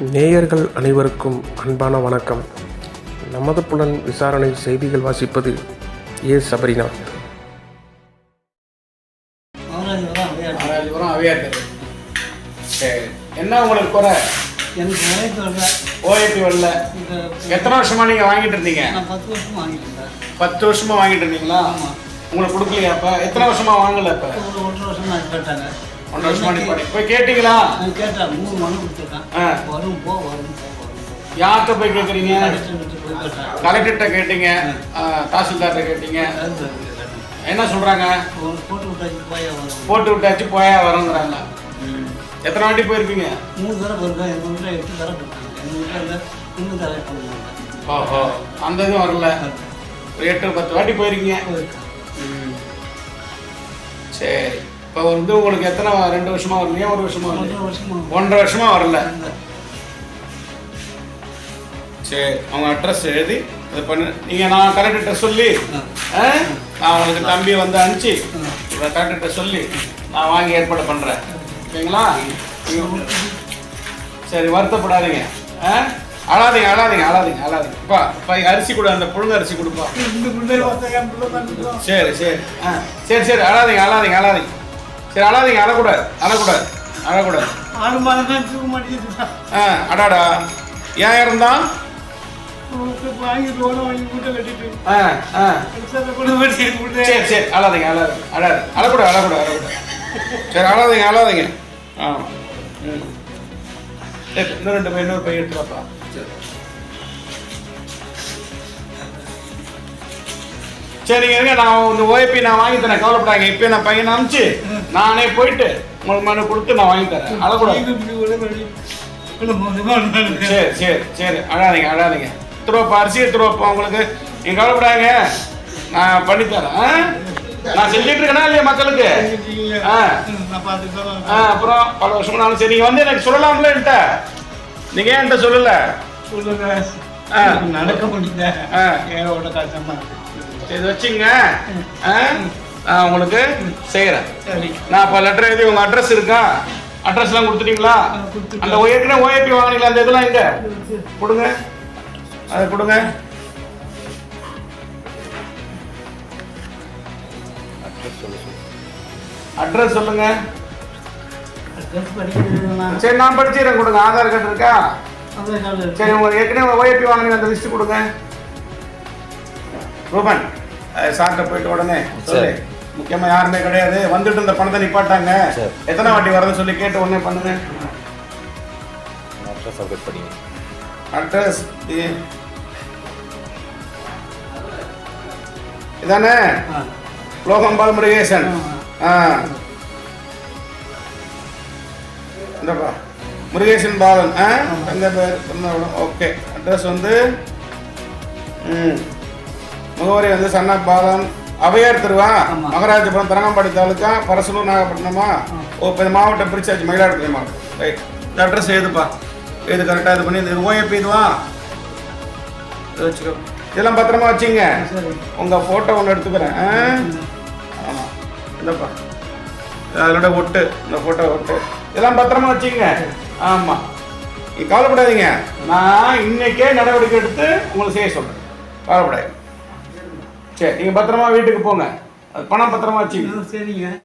நேயர்கள் அனைவருக்கும் அன்பான வணக்கம். நமது புலன் விசாரணை செய்திகள் வாசிப்பது ஏ. சபரிநாத். என்ன உங்களுக்கு குறை? எனக்கு வரல. ஓஏபி வரல. எத்தனை வருஷமா நீங்க வாங்கிட்டு இருந்தீங்க? நான் பத்து வருஷம் வாங்கிட்டு இருந்தேன். பத்து வருஷமா வாங்கிட்டு இருந்தீங்களா? ஆமா. உங்களுக்கு கொடுக்கலையா அப்ப? எத்தனை வருஷமா வாங்கல இப்ப ஒரு ஒன்றரை வருஷம் கேட்டாங்க ஒன்றரை வருஷமா நீ படி. போய் கேட்டீங்களா? நான் கேட்டேன் மூணு மனு கொடுத்துருக்கேன். ஆ. வரும் போ வரும் போ வரும் போ. யார்கிட்ட போய் கேட்குறீங்க போய் கேட்டேன். கலெக்டர்கிட்ட கேட்டீங்க. ஆ, தாசில்தார்கிட்ட கேட்டீங்க. கேட்டேன். என்ன சொல்றாங்க? ஒரு போட்டு விட்டாச்சு போயா வரும். போட்டு விட்டாச்சு போயா வரங்கிறாங்க எத்தனை வாட்டி போயிருப்பீங்க? மூணு தடவை போயிருக்கேன் எங்கள் வீட்டில் எட்டு தடவை எங்கள் வீட்டில் இன்னும் தடவை பண்ணுவாங்க. ஓஹோ அந்த இதுவும் வரல. ஒரு எட்டு பத்து வாட்டி போயிருக்கீங்க. போயிருக்கேன். சரி. இப்போ வந்து உங்களுக்கு எத்தனை ரெண்டு வருஷமா வரலையா? ஒரு வருஷமா வரலையா? ஒன்றரை வருஷமா வரல. சரி அவங்க அட்ரஸ் எழுதி இது பண்ணு. நீங்கள் நான் கரெக்டாக சொல்லி ஆ? நான் உங்களுக்கு தம்பியை வந்து அனுப்பிச்சு கரெக்டாக சொல்லி நான் வாங்கி ஏற்பாடு பண்ணுறேன் ஓகேங்களா சரி வருத்தப்படாதீங்க. ஆ? அழாதீங்க அழாதீங்க அழாதீங்க அழாதீங்க. அப்பா அப்பா அரிசி கொடு அந்த புழுங்க அரிசி கொடுப்பா. சரி சரி. ஆ. சரி சரி அழாதீங்க அழாதீங்க அழாதீங்க. சரி அழாதீங்க அழக்கூடாது அழக்கூடாது அழக்கூடாது. ஆறு மாதம் தான் தூக்க மாட்டேங்குது ஆ அடாடா. ஏன் இருந்தான் வாங்கி லோனை வாங்கி வீட்டை கட்டிட்டு ஆ ஆ. பைசாவை கூட வட்டி சரி சரி அழாதீங்க அழாதீங்க அழாது அழக்கூடாது அழக்கூடாது அழக்கூடாது. சரி அழாதீங்க அழாதீங்க. ஆ. ம். சரி இன்னும் ரெண்டு பை இன்னொரு பை எடுத்துருப்பா சரிங்க இருங்க நான் இந்த ஓஏபி நான் வாங்கி தரேன். கவலைப்படாங்க இப்போ நான் பையனை அனுப்பிச்சு நானே போயிட்டு உங்களுக்கு மனு கொடுத்து நான் வாங்கி தரேன். அழக்கூடாது. சரி சரி சரி. அழாதீங்க அழாதீங்க. திருவப்பா அரிசி திருவப்பா உங்களுக்கு? நீங்க கவலைப்படாங்க நான் பண்ணித்தரேன்? நான் செஞ்சுட்டு இருக்கேனா இல்லையா மக்களுக்கு? ஆ. அப்புறம் பல வருஷம்னாலும் சரி நீங்க வந்து எனக்கு சொல்லலாம்ல என்கிட்ட. நீங்க ஏன் என்கிட்ட சொல்லல. நடக்க முடியல. ஏகப்பட்ட கஷ்டமா இது வச்சுங்க? நான் உங்களுக்கு செய்யறேன் சரி. நான் இப்போ லெட்டர் எழுதி உங்க அட்ரஸ் இருக்கா? அட்ரஸ்லாம் கொடுத்துட்டீங்களா. அந்த ஏற்கனவே ஓஏபி வாங்கினீங்களா? அந்த இதெல்லாம் எங்க? கொடுங்க. அதை கொடுங்க. அட்ரஸ் சொல்லுங்க. சரி நான் படிச்சிடுறேன் கொடுங்க. ஆதார் கார்டு இருக்கு. சரி உங்க ஏற்கனவே ஓஏபி வாங்கினீங்க அந்த லிஸ்ட் கொடுங்க. ரூபன் சார்ட்ட போயிட்டு உடனே சொல்லு. முக்கியமா யாருமே கிடையாது. வந்துட்டு இந்த பணத்தை நிப்பாட்டாங்க. சரி. எத்தனை வாட்டி வரதுன்னு சொல்லி கேட்டு உடனே பண்ணுங்க. அட்ரஸ் அப்டேட் பண்ணிங்க அட்ரஸ் இதானே. லோகம்பால் முருகேசன் ஆ. ஆ. இந்தப்பா முருகேசன் பாலன் ஆ? எந்த பேர்? ஓகே. அட்ரஸ் வந்து ம். முகவரி வந்து சன்னா பாலன் அவையார் திருவா. மகராஜபுரம் தரங்கம்பாடி தாலுக்கா பரசலூர் நாகப்பட்டினமா? ஓ இப்போ இந்த மாவட்டம் பிரிச்சாச்சு மயிலாடுதுறை மாவட்டம். ரைட் இந்த அட்ரஸ் எழுதுப்பா. இது கரெக்டாக இது பண்ணி இது ஓஏபி இதுவா? இது வச்சுக்கோ. இதெல்லாம் பத்திரமா வச்சுங்க. உங்கள் ஃபோட்டோ ஒன்று எடுத்துக்கிறேன்? ஆமாம் இல்லைப்பா அதோட ஒட்டு இந்த ஃபோட்டோ ஒட்டு. இதெல்லாம் பத்திரமா வச்சுங்க. ஆமாம் நீ கவலைப்படாதீங்க. நான் இன்னைக்கே நடவடிக்கை எடுத்து உங்களுக்கு செய்ய சொல்கிறேன் கவலைப்படாதீங்க. சரி நீங்கள் பத்திரமா வீட்டுக்கு போங்க. அது பணம் பத்திரமா வச்சுங்க சரிங்க